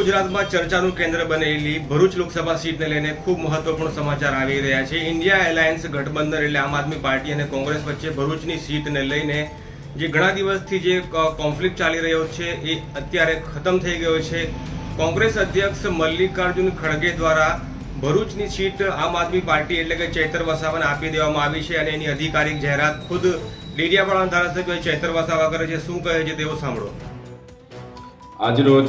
ગુજરાતમાં ચર્ચાનું કેન્દ્ર બનેલી ભરૂચ લોકસભા સીટને લઈને ખૂબ મહત્વપૂર્ણ સમાચાર આવી રહ્યા છે. ઇન્ડિયા એલાયન્સ ગઠબંધન એટલે આમ આદમી પાર્ટી અને કોંગ્રેસ વચ્ચે ભરૂચની સીટને લઈને જે ઘણા દિવસથી જે કોન્ફ્લિક્ટ ચાલી રહ્યો છે એ અત્યારે ખતમ થઈ ગયો છે. કોંગ્રેસ અધ્યક્ષ મલ્લિકાર્જુન ખડગે દ્વારા ભરૂચની સીટ આમ આદમી પાર્ટી એટલે કે ચૈતર વસાવાને આપી દેવામાં આવી છે અને એની અધિકારિક જાહેરાત ખુદ ડેડિયાપાડા ધારાસભ્ય ચૈતર વસાવા કરે છે. શું કહે છે તેઓ સાંભળો. આજરોજ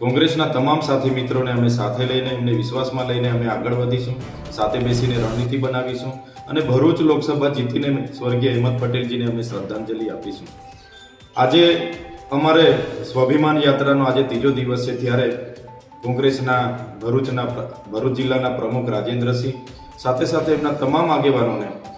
કોંગ્રેસના તમામ સાથી મિત્રોને અમે સાથે લઈને, એમને વિશ્વાસમાં લઈને અમે આગળ વધીશું, સાથે બેસીને રણનીતિ બનાવીશું અને ભરૂચ લોકસભા જીતીને સ્વર્ગીય અહેમદ પટેલજીને અમે શ્રદ્ધાંજલિ આપીશું. આજે અમારે સ્વાભિમાન યાત્રાનો આજે ત્રીજો દિવસ છે ત્યારે કોંગ્રેસના ભરૂચના ભરૂચ જિલ્લાના પ્રમુખ રાજેન્દ્રસિંહ, સાથે સાથે એમના તમામ આગેવાનોને